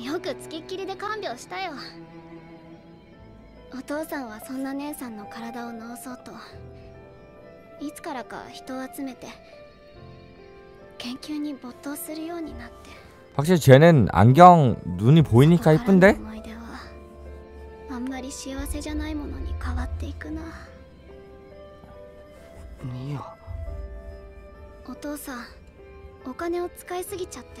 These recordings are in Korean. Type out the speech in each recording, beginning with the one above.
よくつきっきりで看病したよお父さんはそんな姉さんの体を治そうといつからか人を集めて研究に没頭するようになって 확실히 쟤는 안경 눈이 보이니까 そこからの 이쁜데? 思い出はあんまり幸せじゃないものに変わっていくなミヤお父さんお金を使いすぎちゃって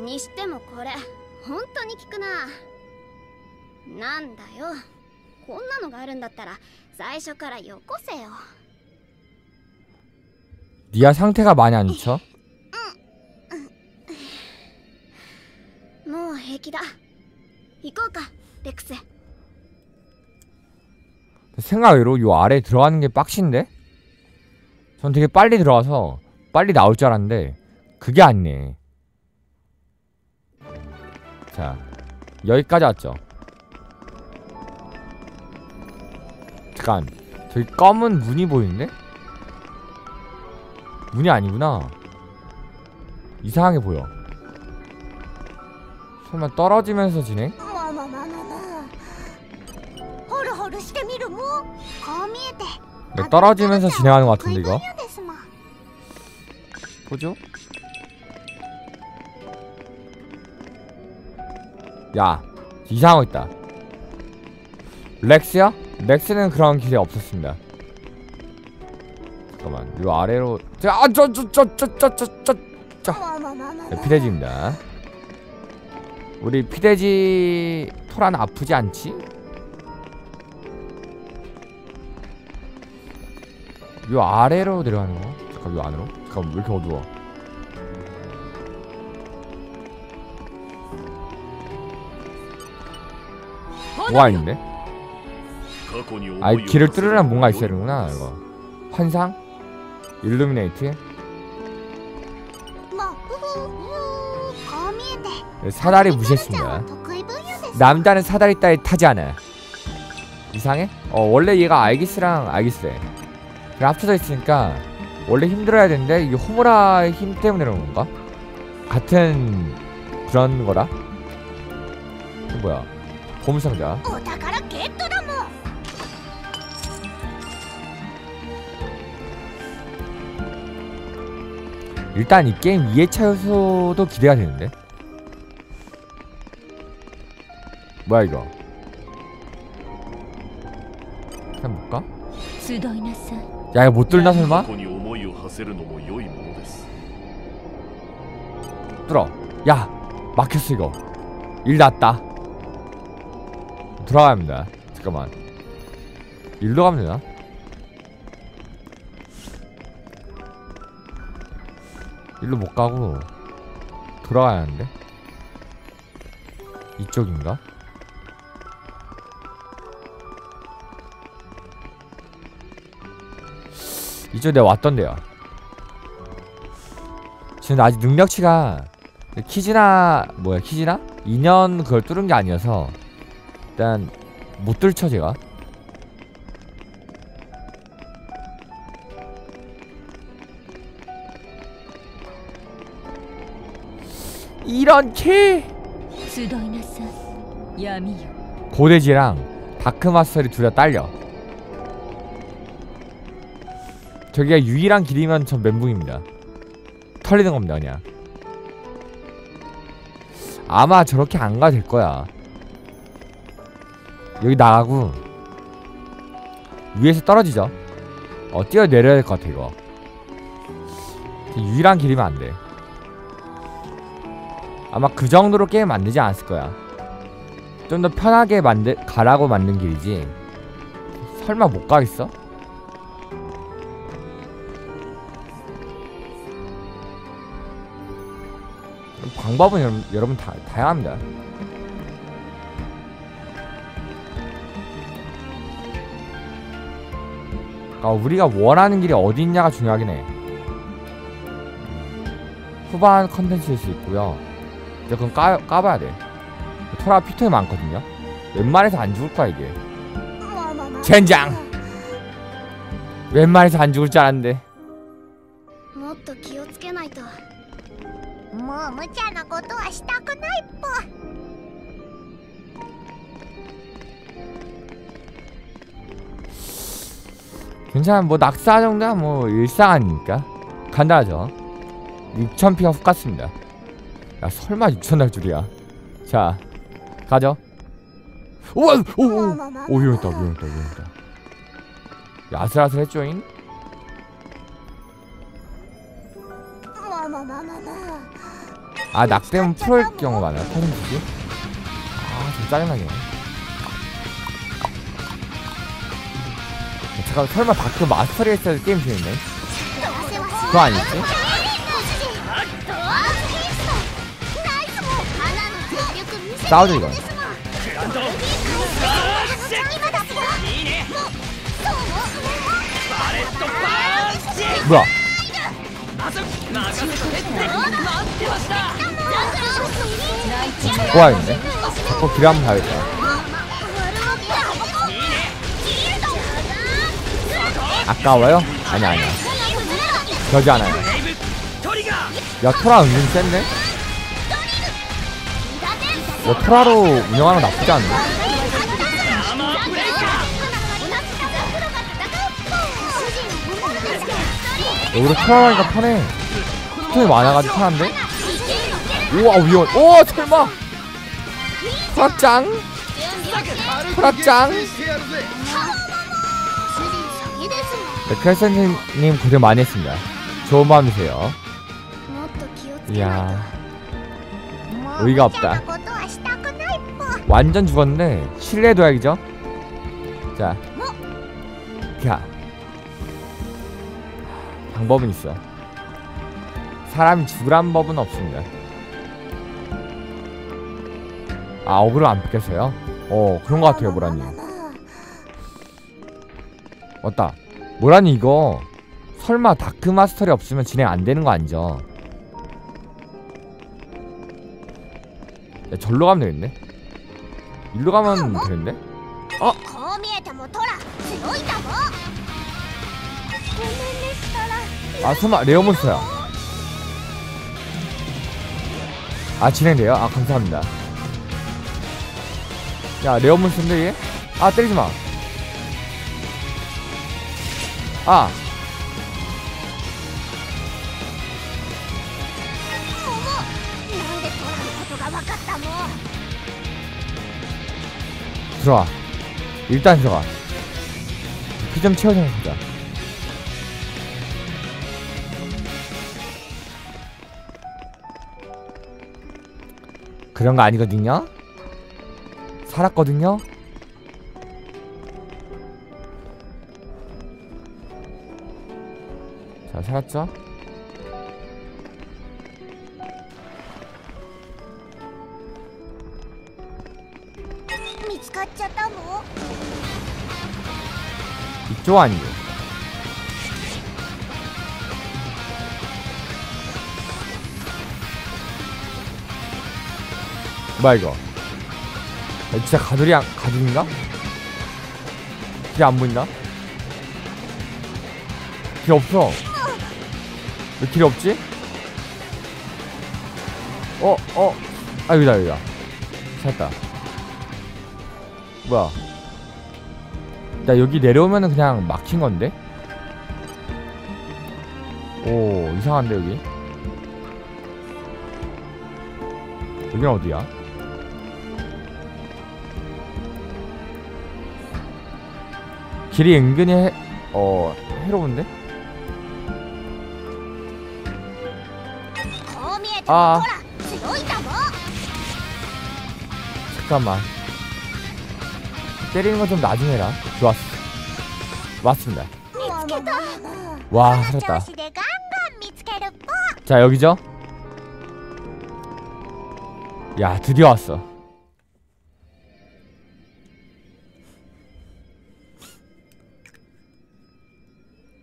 にしてもこれ本当に効くななんだよこんなのがあるんだったら最初からよこせよ 니아 상태가 많이 안 좋죠? もう平気だ行こうかレクス 생각외로 요 아래 들어가는 게 빡신데? 전 되게 빨리 들어가서 빨리 나올 줄 알았는데 그게 아니네. 자 여기까지 왔죠. 잠깐 저기 검은 문이 보이는데? 문이 아니구나. 이상하게 보여. 설마 떨어지면서 진행? 네, 떨어지면서 진행하는 것 같은데 이거? 보죠? 야 이상하고 있다 렉스야? 렉스는 그런 길이 없었습니다 잠깐만 요 아래로 아저저저저저저저 네, 피돼지입니다 우리 피돼지 토란 아프지 않지? 요 아래로 내려가는 거? 잠깐 요 안으로? 잠깐 왜 이렇게 어두워 뭐가 아닌데? 아 길을 뚫으려면 뭔가 있어야 되는구나 이거 환상? 일루미네이트? 사다리 무시했습니다 남자는 사다리 따위 타지 않아 이상해? 어 원래 얘가 알기스랑 알기스래 그냥 합쳐져 있으니까 원래 힘들어야 되는데 이게 호모라의 힘 때문에 그런 건가? 같은 그런 거라? 뭐야 보물상자. お宝ゲットだもん 일단 이 게임 2회차 요소도 기대가 되는데. 뭐야 이거? 그냥 볼까? 集いなさい 야 이거 못 뚫나 설마? ここに思いを馳せるのも良いものです 뚫어. 야 막혔어 이거. 일 났다. 돌아가야 합니다. 잠깐만. 일로 가면 되나? 일로 못 가고 돌아가야 하는데. 이쪽인가? 이쪽 내가 왔던데요. 지금 아직 능력치가 키즈나 뭐야 키즈나? 2년 그걸 뚫은 게 아니어서 일단 못 들쳐 제가. 이런 개 고대지랑 다크마스터리 둘 다 딸려. 저기가 유일한 길이면 전 멘붕입니다. 털리는 겁니다 그냥. 아마 저렇게 안 가 될 거야. 여기 나가고 위에서 떨어지죠? 어 뛰어내려야 될 것 같아 이거. 유일한 길이면 안돼. 아마 그 정도로 게임 만들지 않았을 거야. 좀 더 편하게 만들 가라고 만든 길이지. 설마 못 가겠어? 방법은 여러분, 다 다양합니다 그러니까 우리가 원하는 길이 어디 있냐가 중요하긴 해. 후반 컨텐츠일 수 있고요. 이제 그건 까, 까봐야 돼. 토라 피통이 많거든요. 웬만해서 안 죽을 거야 이게. 젠장! 웬만해서 안 죽을 줄 알았는데. もっと気をつけないともう無茶なことはしたくないっぽ 괜찮아. 뭐 낙사 정도야? 뭐 일상 아닙니까? 간단하죠. 6,000피가 훅 갔습니다. 야 설마 6,000 날 줄이야. 자 가죠. 우와 오오 오. 위험했다 위험했다 위험했다. 야슬아슬했죠잉? 아 낙대면 프로일 경우가 많아요. 타는 거지? 아좀 짜증나게 잠깐 설마 밖에 마스터리 했어야 게임 중인데 그거 아니지? 싸우죠 이건 뭐야? 좋아했네. 자꾸 길 한번 가야겠다 아까워요? 아니야 아니야. 그러지 않아요. 야 토라 은근 센데? 야 토라로 운영하는 거 나쁘지 않네 여기로 토라라니까 편해. 스톤이 많아가지고 편한데? 우와 위험. 오 설마. 토라짱? 토라짱 네, 칼사님 고생 많이 했습니다. 좋은 마음이세요. 이야. 의가 없다. 완전 죽었네. 실내도약이죠? 자. 야. 방법은 있어. 사람이 죽으란 법은 없습니다. 아, 어그로 안 뺏겼어요? 어, 그런 것 같아요, 보라님. 왔다. 뭐라니 이거? 설마 다크마스터리 없으면 진행 안되는 거 아니죠? 야 절로 가면 되겠네? 일로 가면 되는데 어? 어? 아. 설마 레어몬스터야? 아 진행돼요? 아 감사합니다. 야 레어몬스터인데 얘? 아 때리지마. 아 들어와 일단 들어와 피 좀 채워주면 되다 그런 거 아니거든요? 살았거든요? 잘 살았죠? 뭐? 이쪽 아니에요 뭐야 이거 아, 야, 진짜 가두리 안, 가두리인가? 길안 보인다? 길 없어 왜 길이 없지? 어? 어? 아 여기다 여기다 찾았다 뭐야 나 여기 내려오면은 그냥 막힌 건데? 오 이상한데 여기 여긴 어디야? 길이 은근히 해, 어 해로운데? こう見えてもトあラ強いだろ 잠깐만 때리는 건 좀 나중에 해라 좋았어 왔습니다 見つけた 와 調 살았다 子でガンガン見つけるっぽ 자 여기죠? 야 드디어 왔어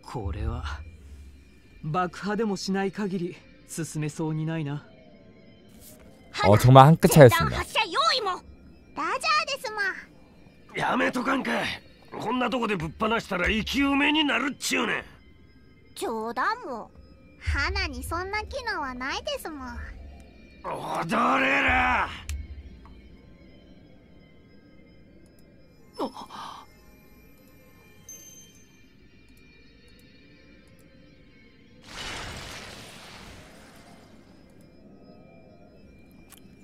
これは爆破でもしない限り 進めそうにないな 어 정말 한 끗 弾 차이였습니다 発射用意もラジャーですまやめとかんかこんなとこでぶっ放したら生き埋めになるっちゅうねん冗談も花にそんな機能はないですもん踊れら열렸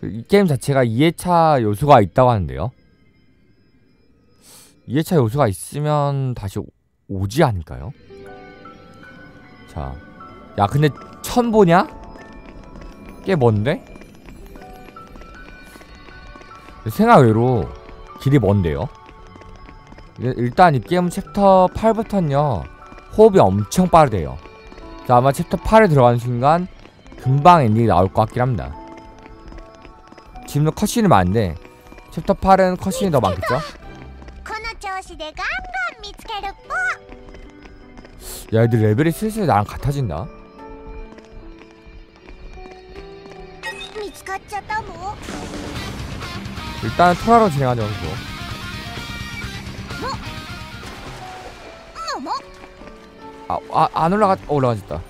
그이 게임 자체가 2회차 요소가 있다고 하는데요 2회차 요소가 있으면 다시 오- 오지 않을까요? 자, 야 근데 천 보냐? 꽤 먼데? 생각외로 길이 먼데요 일- 일단 이 게임 챕터 8부터는요 호흡이 엄청 빠르대요 자 아마 챕터 8에 들어가는 순간 금방 엔딩이 나올 것 같긴 합니다 지금도 컷신이 많네. 챕터 8은 컷신이 더 많겠죠? 야 애들 레벨이 슬슬 나랑 같아진다 일단 토라로 진행하죠 그거 뭐? 아, 아, 안 올라가, 어, 올라가졌다.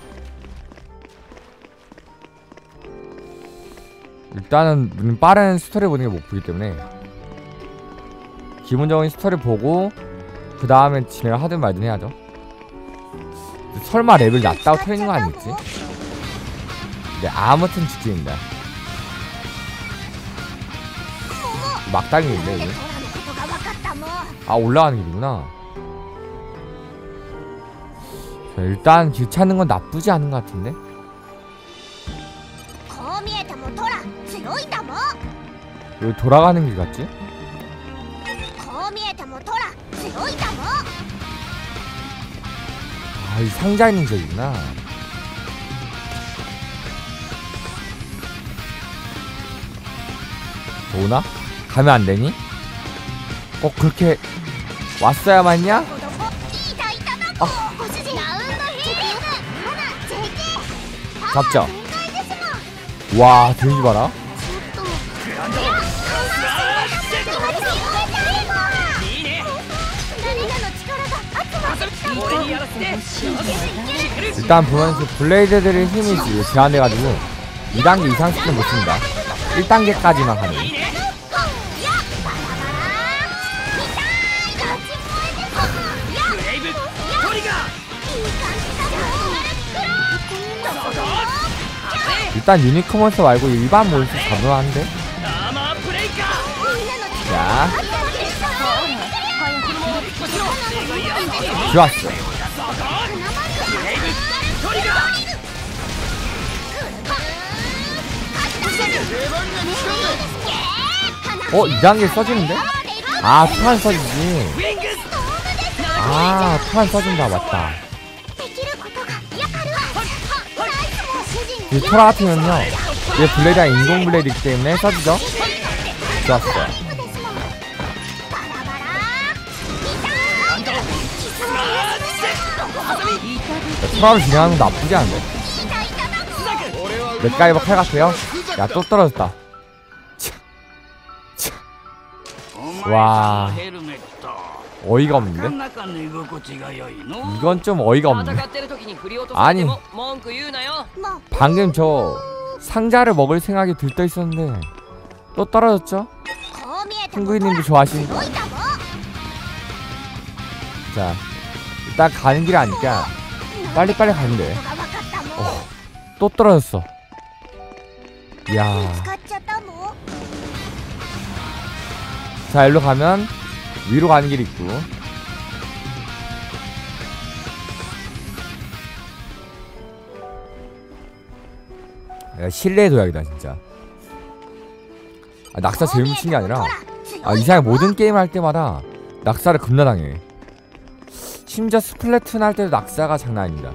일단은 빠른 스토리 보는 게 목표이기 때문에 기본적인 스토리 보고 그 다음에 진행을 하든 말든 해야죠. 설마 레벨 낮다고 틀리는 거 아니겠지? 뭐. 네 아무튼 직진입니다. 막당이인데 이게. 아 올라가는 길이구나. 자, 일단 길 찾는 건 나쁘지 않은 것 같은데? 여기 돌아가는 길 같지? 아, 이 상자 있는 저기구나. 오나? 가면 안 되니? 꼭 그렇게 왔어야만냐? 아. 잡자. 와, 돼지 마라. 일단 보면서 그 블레이드들의 힘이 제한돼가지고 2단계 이상 스킬 못씁니다. 1단계까지만 가능 일단 유니크몬스터 말고 일반 몬스터 잡으면 한데. 자. 좋았어. 어? 2단계 써지는데? 아 투안 써지지 아 투안 써진다 맞다 이 토라 같으면요 얘 블레드가 인공 블레드이기 때문에 써지죠? 좋았어요 토라를 진행하는 거 나쁘지 않은데 넷가이버 뭐 칼 같아요? 야 또 떨어졌다 와. 어이가 없는데? 이건 좀 어이가 없네. 아니 방금 저 상자를 먹을 생각이 들떠 있었는데 또 떨어졌죠? 한국인님도 좋아하시니까 자 일단 가는 길 아니까 빨리빨리 가면 돼. 어, 또 떨어졌어. 이야. 자 일로 가면 위로 가는 길이 있고. 야, 실내 도약이다 진짜. 아, 낙사 제일 미친 게 아니라. 아 이상하게 모든 게임 할 때마다 낙사를 겁나 당해. 심지어 스플래툰 할 때도 낙사가 장난 아닙니다.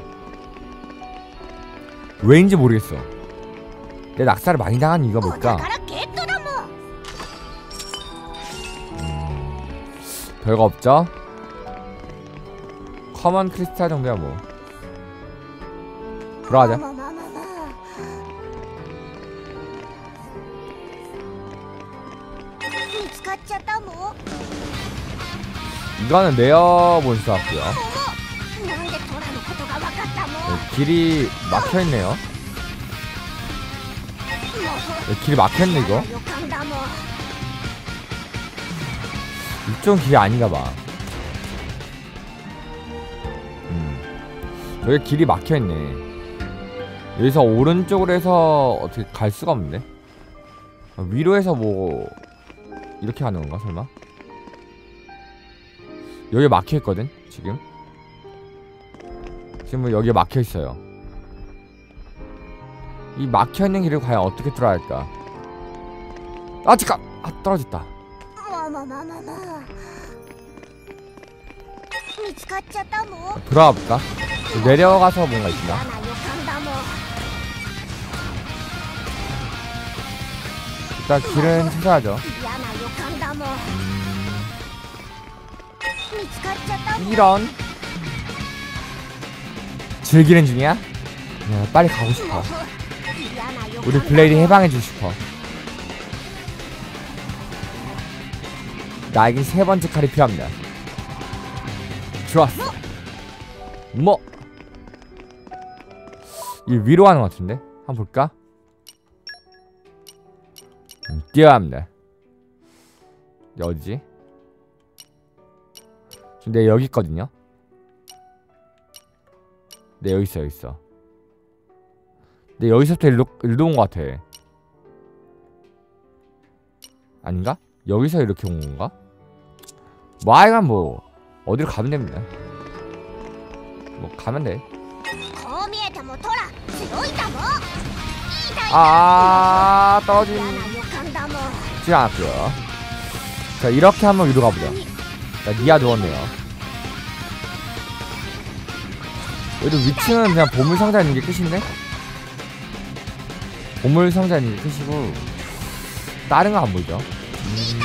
왜인지 모르겠어. 내 낙사를 많이 당한 이유가 뭘까? 별거 없죠? 커먼 크리스탈 정도야 뭐. 들어가자. 이거는 내어 본수 같고요. 길이 막혀있네요. 네, 길이 막혔네 이거. 육종 길이 아닌가 봐. 음. 여기 길이 막혀있네. 여기서 오른쪽으로 해서 어떻게 갈 수가 없네. 아, 위로 해서 뭐 이렇게 가는 건가 설마? 여기 막혀있거든 지금? 지금 뭐 여기에 막혀있어요. 이 막혀있는 길을 과연 어떻게 들어야 할까? 아 잠깐! 아 떨어졌다. まあまあまあまあまあ見つかっちゃったもん 돌아가 볼까? 내려가서 뭔가 있나? 嫌な予感だもん 일단 길은 찾아야죠. 嫌な予感だもん見つかっちゃったもん 이런 즐기는 중이야? 야, 빨리 가고 싶어. 嫌な予感 우리 블레이드 해방해주고 싶어. 나에겐 세 번째 칼이 필요합니다. 좋았어. 뭐? 이 위로 가는 것 같은데? 한번 볼까? 음, 뛰어야 합니다. 어디지? 내 여기 있거든요. 네 여기 있어 여기 있어. 내 여기서부터 일로 일로 온 것 같아. 아닌가? 여기서 이렇게 온 건가? 뭐 하여간 뭐 어디로 가면 됩니다 뭐 가면 돼 아, 떨어진. 지 않았고요. 자, 이렇게 한번 위로 가보자. 자, 니아 누웠네요. 여기도 위층은 그냥 보물상자 있는 게 끝인데? 보물상자 있는 게 끝이고, 다른 거 안 보이죠? 음...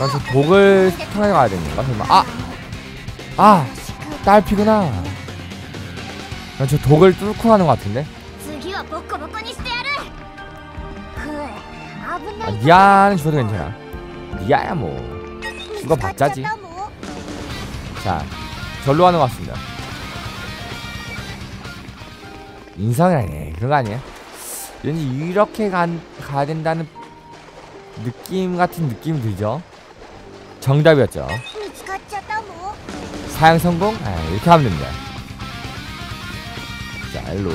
그래서 독을 통해 가야 됩니다 설마. 아! 아! 딸피구나. 난저 독을 뚫고 가는 것 같은데? 아, 니아는 죽어도 괜찮아. 니아야 뭐. 죽어봤자지. 자 절로 가는 것 같습니다. 인상이라니 그런 거 아니야? 왠지 이렇게 간, 가야 된다는 느낌 같은 느낌 들죠? 정답이었죠. 사양 성공? 아, 이렇게 하면 됩니다. 자, 일로.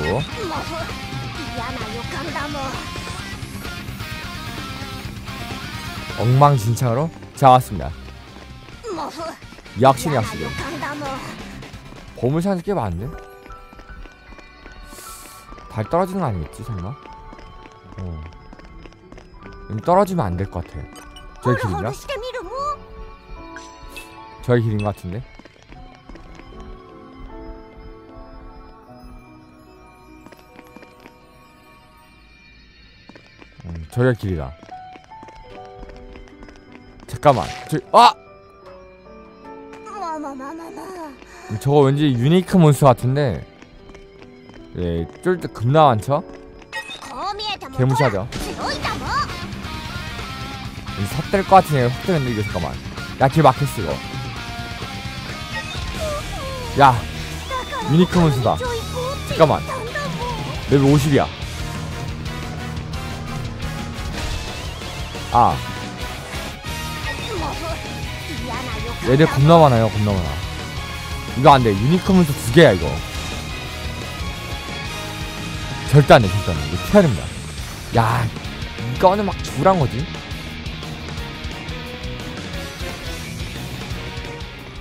엉망진창으로 자 왔습니다. 역시 역시. 보물상자 꽤 많은데? 발 떨어지는 거 아니겠지 설마? 어. 떨어지면 안 될 것 같아. 저기 길인가? 저의 길인 것 같은데? 음, 저기가 길이다. 잠깐만. 저 아! 음, 저거 왠지 유니크 몬스터 같은데? 예, 쫄때 겁나 많죠? 개무시하죠? 음, 삭될 것 같은데 확 되는데 이거 잠깐만. 야길 막혔어 이거. 야 유니크론 쓰다. 잠깐만. 레벨 50이야. 아. 얘들 겁나 많아요 겁나 많아. 이거 안돼. 유니크론스 두 개야 이거. 절대 안돼 절대 안돼 이거 피해야 됩니다. 야 이거는 막 죽으란 거지?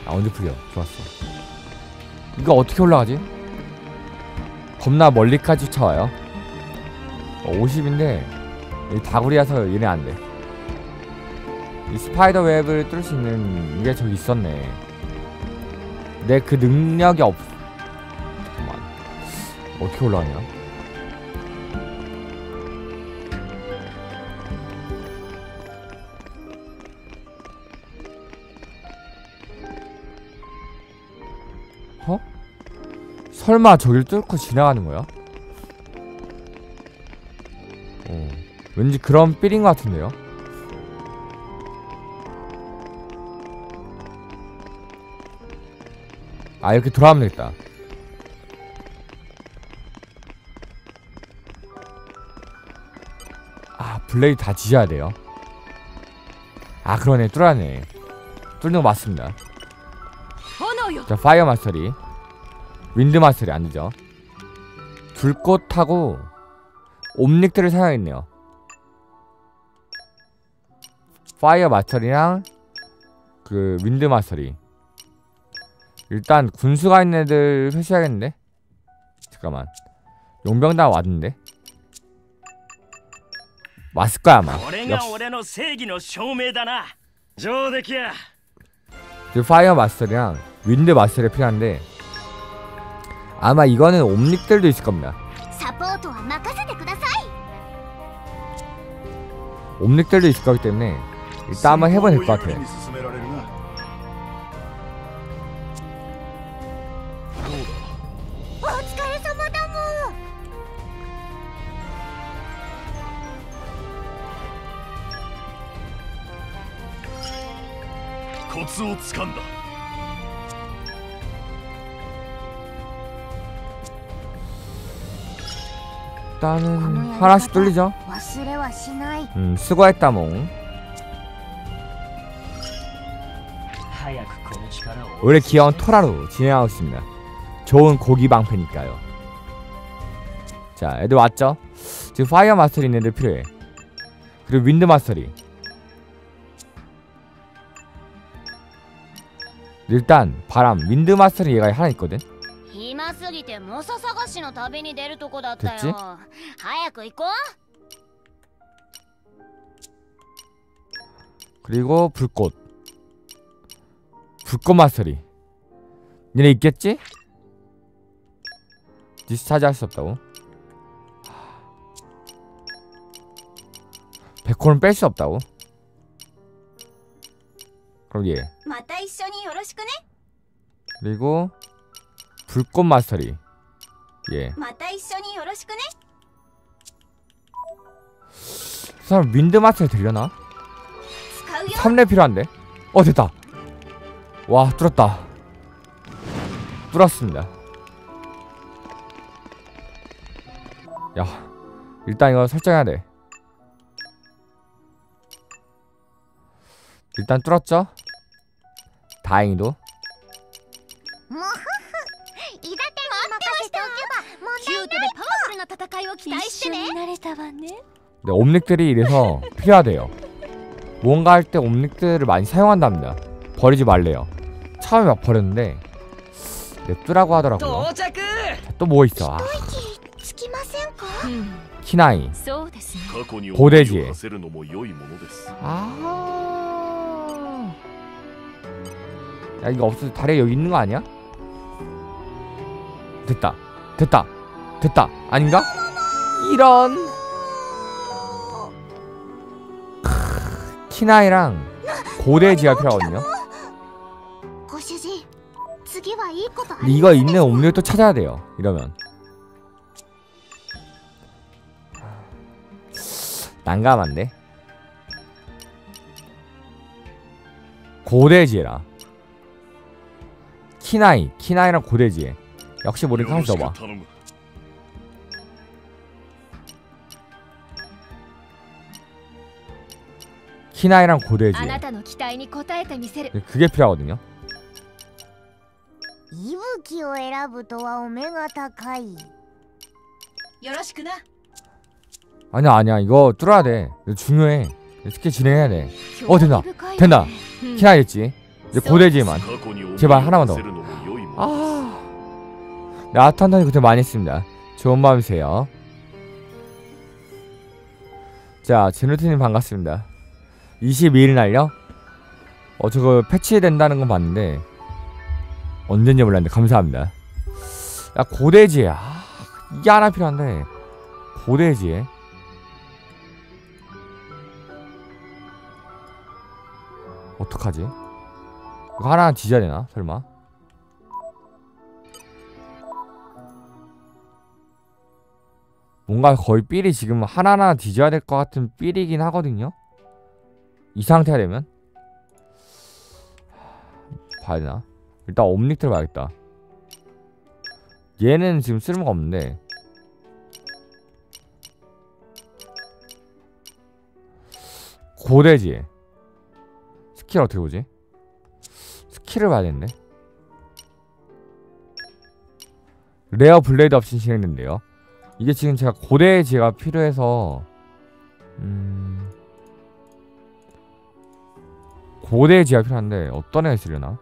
아 언제 풀려? 좋았어. 이거 어떻게 올라가지? 겁나 멀리까지 쫓아와요. 어, 50인데 이 다구리라서 얘네 안 돼. 이 스파이더 웹을 뚫을 수 있는 게 저기 있었네. 내 그 능력이 없. 잠깐만. 어떻게 올라가냐? 어? 설마 저길 뚫고 지나가는 거야? 어, 왠지 그런 삘인 것 같은데요? 아 이렇게 돌아가면 되겠다 아 블레이드 다 지져야 돼요 아 그러네 뚫어네 뚫는 거 맞습니다 자 파이어 마스터리. 윈드 마스터리 아니죠? 불꽃하고 옴닉트를 사용했네요. 파이어 마스터리랑 그 윈드 마스터리. 일단 군수가 있는 애들 회수해야겠는데? 잠깐만. 용병 다 왔는데? 왔을 거야 아마. 역시. 그 파이어 마스터리랑 윈드 마스터를 필요한데 아마 이거는 옴닉들도 있을 겁니다. 옴닉들도 있을 거기 때문에 일단 한번 해봐야 될 것 같아요. 코츠를 일단은 하나씩 뚫리죠? 음 수고했다 몽. 원래 귀여운 토라로 진행하고 있습니다. 좋은 고기 방패니까요. 자 애들 왔죠? 지금 파이어 마스터리 있는 애들 필요해. 그리고 윈드 마스터리. 일단 바람 윈드 마스터리 얘가 하나 있거든? てモサ探しの旅に出るとこだったよ 됐지? 早く行こう 그리고 불꽃 불꽃 마스터리 얘네 있겠지? 디스차지 할 수 없다고 백호는 뺄 수 없다고 그럼 얘 また一緒によろしくね 그리고 불꽃 마스터리. 예. 사람 윈드 마스터리 들려나? 3레 필요한데? 어 됐다. 와 뚫었다. 뚫었습니다. 야 일단 이거 설정해야 돼. 일단 뚫었죠? 다행히도. けば問題キュートでパワフルな戦いを期待してねなれたわね 네, 옴닉들이 이래서 필요하대요 뭔가 할 때 옴닉들을 많이 사용한답니다 버리지 말래요 처음에 막 버렸는데 냅두라고 하더라고요 到着 또 뭐 있어 아 つきませんかうん 키나이 そうですね過去に고대지에 思いを馳せるのも良いものです 아. 야 이거 없어도 다리에 여기 있는 거 아니야? 됐다. 됐다. 됐다. 아닌가? 이런. 키나이랑 고대 지하표라거든요. 이거 있는 옴니를 또 찾아야 돼요 이러면. 난감한데? 고대지라. 키나이 키나이랑 고대지 역시 모르니까 한번 키나이랑 고대지. 그게 필요하거든요. 아니야 아니야. 이거 뚫어야 돼. 중요해. 어떻게 진행해야 돼어 된다. 된다. 키나이지. 이제 음. 고래지만. 제발 하나만 더. 아... 네, 나탄탄이 그때 많이 했습니다. 좋은 밤이세요. 자 진루트님 반갑습니다. 22일 날요? 어, 저거 패치된다는 건 봤는데, 언젠지 몰랐는데, 감사합니다. 야, 고대지에, 아, 이게 하나 필요한데, 고대지에. 어떡하지? 이거 하나 지져야 되나? 설마? 뭔가 거의 삘이 지금 하나하나 뒤져야 될 것 같은 삘이긴 하거든요. 이 상태가 되면 하, 봐야 되나? 일단 옴닉 들어봐야겠다. 얘는 지금 쓸모가 없는데 고대지 스킬 어떻게 보지? 스킬을 봐야겠네. 레어 블레이드 없이 진행된대요. 이게 지금 제가 고대지가 필요해서 음 고대지가 필요한데 어떤 애가 있으려나?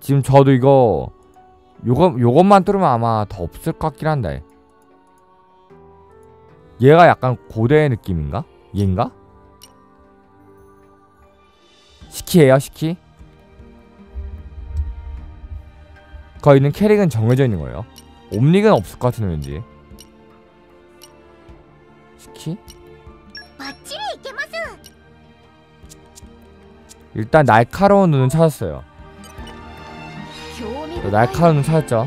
지금 저도 이거 요거 요것만 뚫으면 아마 더 없을 것 같긴 한데 얘가 약간 고대 느낌인가? 얘인가? 시키예요 시키? 거기 있는 캐릭은 정해져 있는 거예요. 옴닉은 없을 것 같은 왠지. 시키? 일단 날카로운 눈은 찾았어요. 날카로운 눈 찾았죠?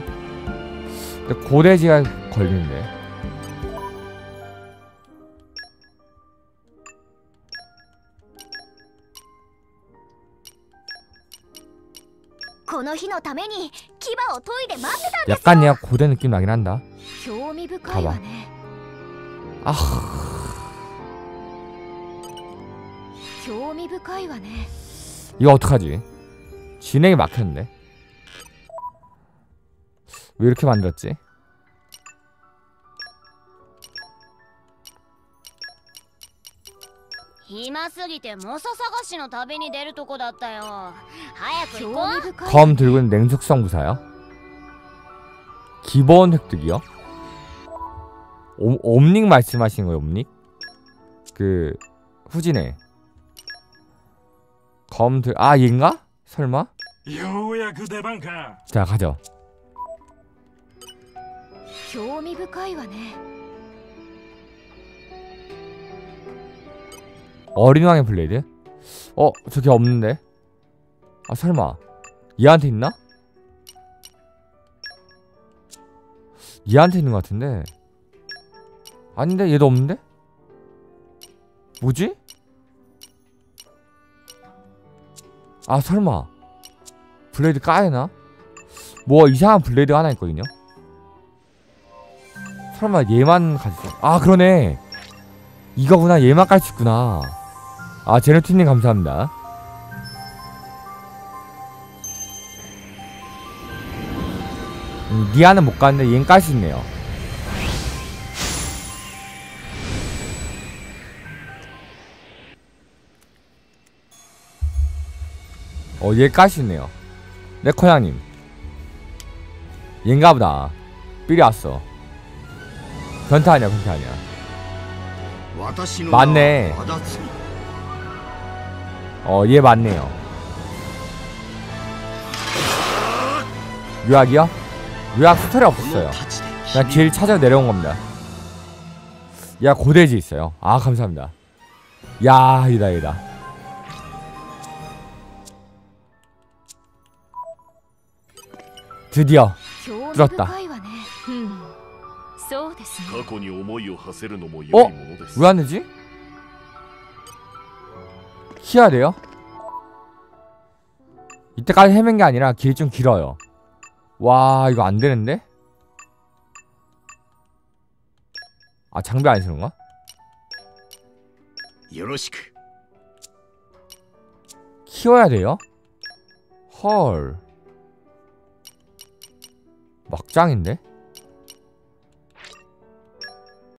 근데 고래지가 걸리는데. 약간 얘가 고대 느낌 나긴 한다. 봐봐. 아 흥. 이거 어떡하지? 진행이 막혔는데? 왜 이렇게 만들었지? 검 들고 있는 냉숙성 부사요? 기본 획득이요? 옴닉 말씀하시는 거예요, 옴닉? 그 후진에 검들 아 얘인가? 설마? 여우야 그대방 가. 자 가죠. 어린 왕의 블레이드? 어 저게 없는데? 아 설마 얘한테 있나? 얘한테 있는 것 같은데 아닌데 얘도 없는데? 뭐지? 아 설마. 블레이드 까야나? 뭐 이상한 블레이드가 하나 있거든요? 설마 얘만 가지고 아 그러네. 이거구나. 얘만 깔 수 있구나. 아 제노티님 감사합니다. 음, 니아는 못 가는데 얘는 깔 수 있네요 어얘 있네요 네코야님 얘인가 보다 삘이 왔어 변태 아니야 변태 아니야 맞네 어, 얘 맞네요. 유학이요? 유학 스토리 없었어요. 그냥 길 찾아 내려온 겁니다. 야, 고대지 있어요. 아, 감사합니다. 야, 이다, 이다. 드디어 들었다. 어? 왜 안 되지? 키야 돼요? 이때까지 헤맨 게 아니라 길이 좀 길어요. 와 이거 안 되는데? 아 장비 안 쓰는 거야? 키워야 돼요? 헐 막장인데?